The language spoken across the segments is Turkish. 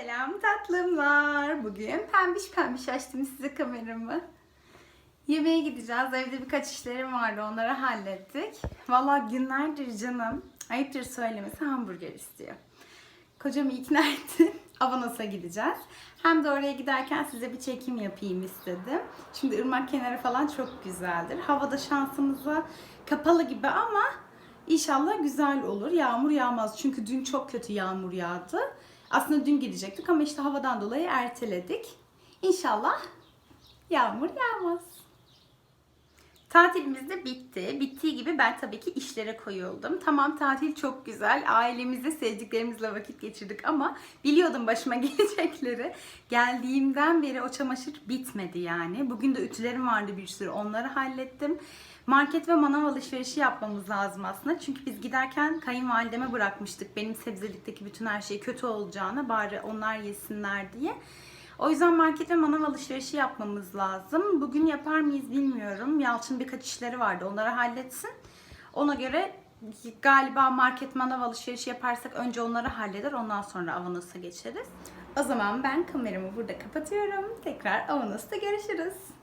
Selam tatlımlar. Bugün pembiş pembiş açtım size kameramı. Yemeğe gideceğiz. Evde birkaç işlerim vardı. Onları hallettik. Vallahi günlerdir canım ayıptır söylemesi hamburger istiyor. Kocamı ikna ettim. Avanos'a gideceğiz. Hem de oraya giderken size bir çekim yapayım istedim. Şimdi ırmak kenarı falan çok güzeldir. Havada şansımıza kapalı gibi ama inşallah güzel olur. Yağmur yağmaz. Çünkü dün çok kötü yağmur yağdı. Aslında dün gidecektik ama işte havadan dolayı erteledik. İnşallah yağmur yağmaz. Tatilimiz de bitti. Bittiği gibi ben tabii ki işlere koyuldum. Tamam tatil çok güzel. Ailemizle, sevdiklerimizle vakit geçirdik ama biliyordum başıma gelecekleri. Geldiğimden beri o çamaşır bitmedi yani. Bugün de ütülerim vardı bir sürü. Onları hallettim. Market ve manav alışverişi yapmamız lazım aslında. Çünkü biz giderken kayınvalideme bırakmıştık. Benim sebzelikteki bütün her şey kötü olacağına bari onlar yesinler diye. O yüzden market ve manav alışverişi yapmamız lazım. Bugün yapar mıyız bilmiyorum. Yalçın birkaç işleri vardı. Onları halletsin. Ona göre galiba market manav alışverişi yaparsak önce onları halleder. Ondan sonra Avanos'a geçeriz. O zaman ben kameramı burada kapatıyorum. Tekrar Avanos'ta görüşürüz.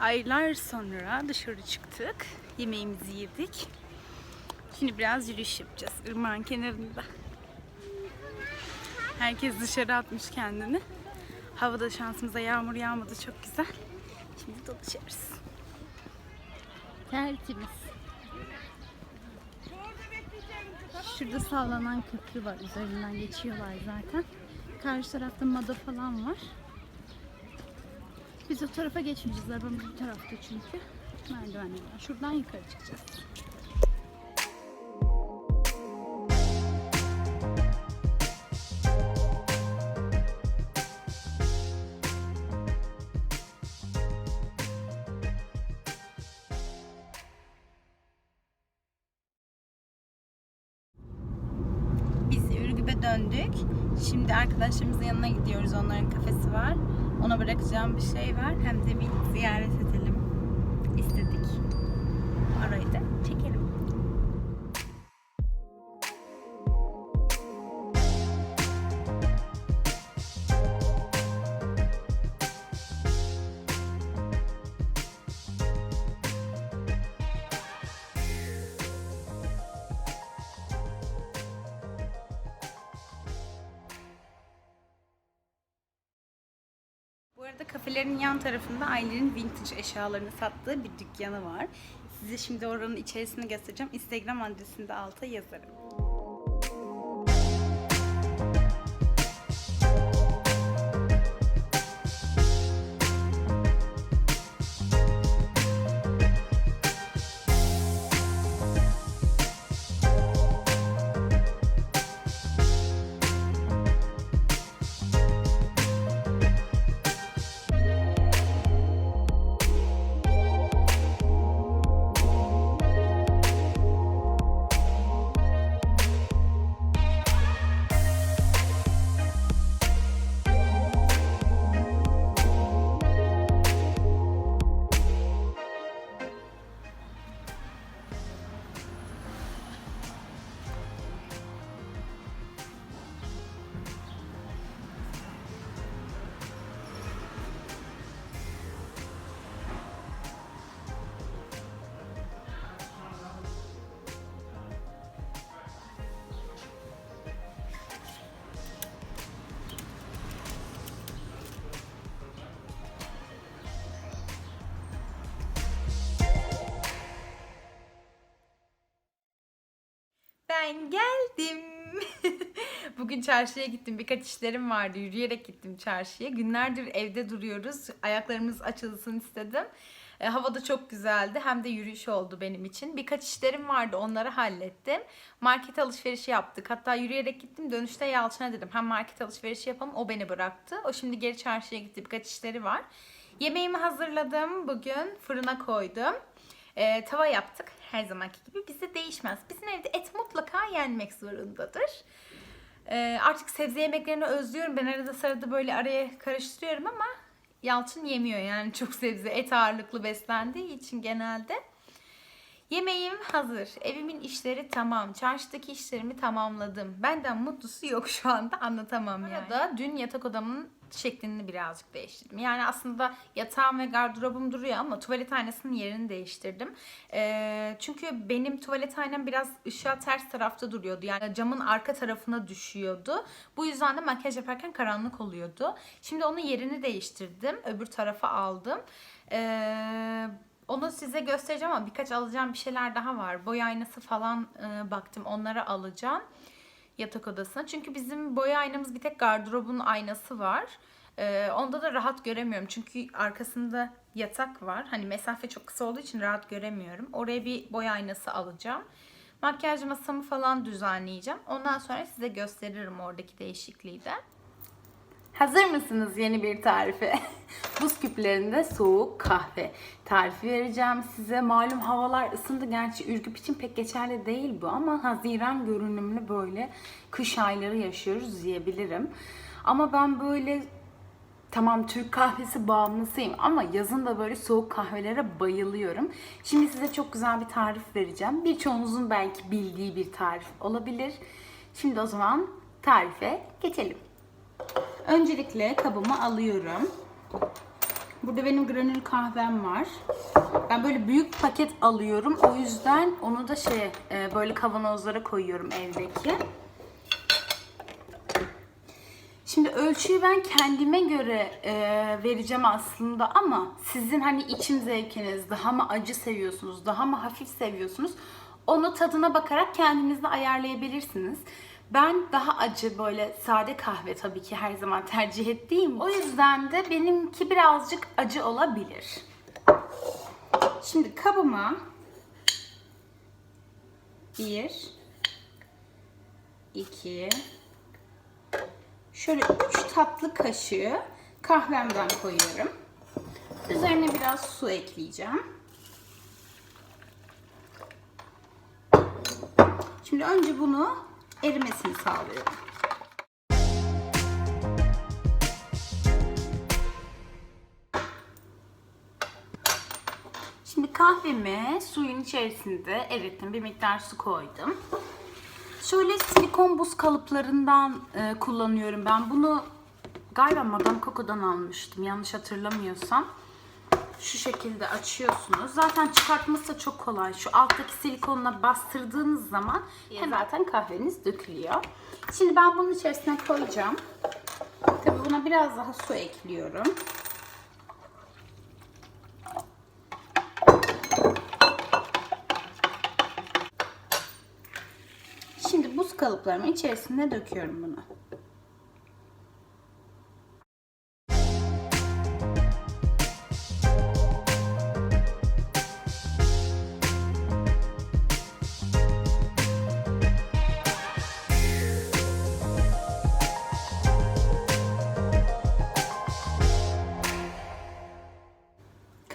Aylar sonra dışarı çıktık. Yemeğimizi yedik. Şimdi biraz yürüyüş yapacağız ırmağın kenarında. Herkes dışarı atmış kendini. Havada şansımıza yağmur yağmadı çok güzel. Şimdi dolaşırız. Tertemiz. Şurada sallanan köprü var. Üzerinden geçiyorlar zaten. Karşı tarafta mada falan var. Biz o tarafa geçmeyeceğiz. Arabamız bu tarafta çünkü. Merdivenler var. Şuradan yukarı çıkacağız. Biz Ürgüp'e döndük. Şimdi arkadaşlarımızın yanına gidiyoruz. Onların kafesi var. Ona bırakacağım bir şey var. Hem de bir ziyaret edelim istedik. Orayı da çekelim. Arada kafelerin yan tarafında Ailenin vintage eşyalarını sattığı bir dükkanı var. Size şimdi oranın içerisini göstereceğim. Instagram adresini de alta yazarım. Ben geldim. Bugün çarşıya gittim. Birkaç işlerim vardı. Yürüyerek gittim çarşıya. Günlerdir evde duruyoruz. Ayaklarımız açılsın istedim. E, hava da çok güzeldi. Hem de yürüyüş oldu benim için. Birkaç işlerim vardı. Onları hallettim. Market alışverişi yaptık. Hatta yürüyerek gittim. Dönüşte Yalçın'a dedim. Hem market alışverişi yapalım. O beni bıraktı. O şimdi geri çarşıya gitti. Birkaç işleri var. Yemeğimi hazırladım. Bugün fırına koydum. E, tava yaptık. Her zamanki gibi. Bizde değişmez. Bizim evde et mutlaka yenmek zorundadır. Ee, artık sebze yemeklerini özlüyorum. Ben arada sırada böyle araya karıştırıyorum ama Yalçın yemiyor yani çok sebze. Et ağırlıklı beslendiği için genelde. Yemeğim hazır. Evimin işleri tamam. Çarşıdaki işlerimi tamamladım. Benden mutlusu yok şu anda anlatamam yani. Arada dün yatak odamın şeklini birazcık değiştirdim. Yani aslında yatağım ve gardırobum duruyor ama tuvalethanesinin yerini değiştirdim. Ee, çünkü benim tuvalethanem biraz ışığa ters tarafta duruyordu. Yani camın arka tarafına düşüyordu. Bu yüzden de makyaj yaparken karanlık oluyordu. Şimdi onun yerini değiştirdim. Öbür tarafa aldım. Ee, onu size göstereceğim ama birkaç alacağım bir şeyler daha var. Boy aynası falan e, baktım. Onları alacağım yatak odasına. Çünkü bizim boya aynamız bir tek gardırobun aynası var. Ee, onda da rahat göremiyorum. Çünkü arkasında yatak var. Hani mesafe çok kısa olduğu için rahat göremiyorum. Oraya bir boya aynası alacağım. Makyaj masamı falan düzenleyeceğim. Ondan sonra size gösteririm oradaki değişikliği de. Hazır mısınız yeni bir tarife? Buz küplerinde soğuk kahve tarifi vereceğim size. Malum havalar ısındı. Gerçi Ürgüp için pek geçerli değil bu ama Haziran görünümlü böyle kış ayları yaşıyoruz diyebilirim. Ama ben böyle Tamam Türk kahvesi bağımlısıyım ama yazın da böyle soğuk kahvelere bayılıyorum. Şimdi size çok güzel bir tarif vereceğim. Birçoğunuzun belki bildiği bir tarif olabilir. Şimdi o zaman tarife geçelim. Öncelikle kabımı alıyorum. Burada benim granül kahvem var. Ben böyle büyük paket alıyorum. O yüzden onu da şey e, böyle kavanozlara koyuyorum evdeki. Şimdi ölçüyü ben kendime göre e, vereceğim aslında ama sizin hani içim zevkiniz daha mı acı seviyorsunuz, daha mı hafif seviyorsunuz onu tadına bakarak kendinizde ayarlayabilirsiniz. Ben daha acı böyle sade kahve tabii ki her zaman tercih ettiğim. O yüzden de benimki birazcık acı olabilir. Şimdi kabıma bir, iki, şöyle üç tatlı kaşığı kahvemden koyuyorum. Üzerine biraz su ekleyeceğim. Şimdi önce bunu erimesini sağlıyorum. Şimdi kahvemi suyun içerisinde erittim. Bir miktar su koydum. Şöyle silikon buz kalıplarından e, kullanıyorum ben. Bunu galiba Madame Coco'dan almıştım. Yanlış hatırlamıyorsam. Şu şekilde açıyorsunuz. Zaten çıkartması da çok kolay. Şu alttaki silikonla bastırdığınız zaman hem zaten kahveniz dökülüyor. Şimdi ben bunun içerisine koyacağım. Tabii buna biraz daha su ekliyorum. Şimdi buz kalıplarımın içerisine döküyorum bunu.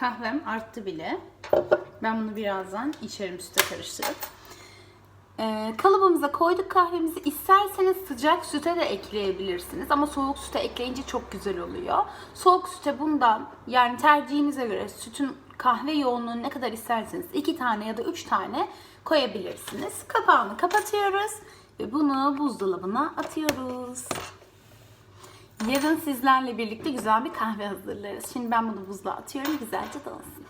Kahvem arttı bile. Ben bunu birazdan içerim süte karıştırıp. Ee, kalıbımıza koyduk kahvemizi. İsterseniz sıcak süte de ekleyebilirsiniz. Ama soğuk süte ekleyince çok güzel oluyor. Soğuk süte bundan yani tercihinize göre sütün kahve yoğunluğunu ne kadar isterseniz iki tane ya da üç tane koyabilirsiniz. Kapağını kapatıyoruz ve bunu buzdolabına atıyoruz. Yarın sizlerle birlikte güzel bir kahve hazırlarız. Şimdi ben bunu buzluğa atıyorum güzelce donsın.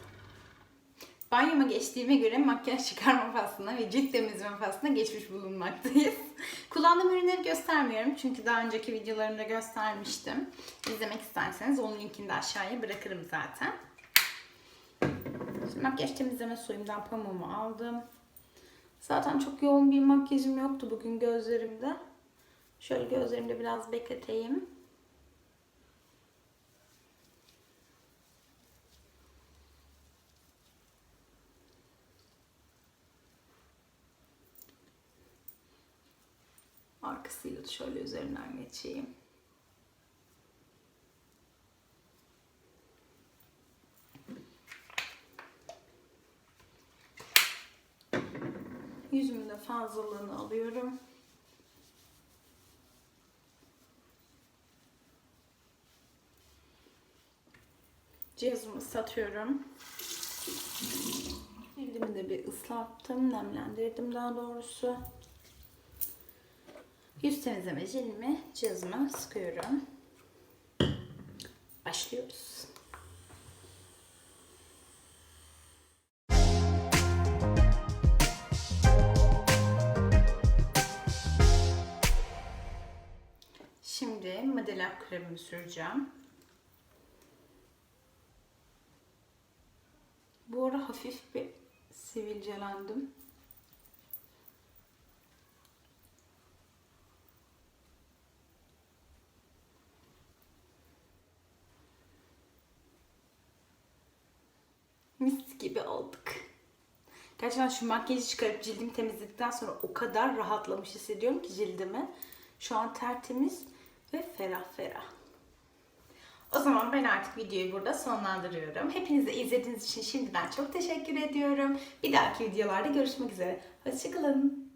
Banyoma geçtiğime göre makyaj çıkarma faslına ve cilt temizleme faslına geçmiş bulunmaktayız. Kullandığım ürünleri göstermiyorum çünkü daha önceki videolarımda göstermiştim. İzlemek isterseniz onun linkini de aşağıya bırakırım zaten. Şimdi makyaj temizleme suyumdan pamuğumu aldım. Zaten çok yoğun bir makyajım yoktu bugün gözlerimde. Şöyle gözlerimde biraz bekleteyim. Arkasıyla da şöyle üzerinden geçeyim. Yüzümün de fazlalığını alıyorum. Cihazımı satıyorum. Cildimi de bir ıslattım, nemlendirdim daha doğrusu. Yüz temizleme jelimi cihazıma sıkıyorum. Başlıyoruz. Şimdi Madelak kremimi süreceğim. Bu ara hafif bir sivilcelendim. Gibi olduk. Gerçekten şu makyajı çıkarıp cildimi temizledikten sonra o kadar rahatlamış hissediyorum ki cildimi. Şu an tertemiz ve ferah ferah. O zaman ben artık videoyu burada sonlandırıyorum. Hepinize izlediğiniz için şimdiden çok teşekkür ediyorum. Bir dahaki videolarda görüşmek üzere. Hoşçakalın.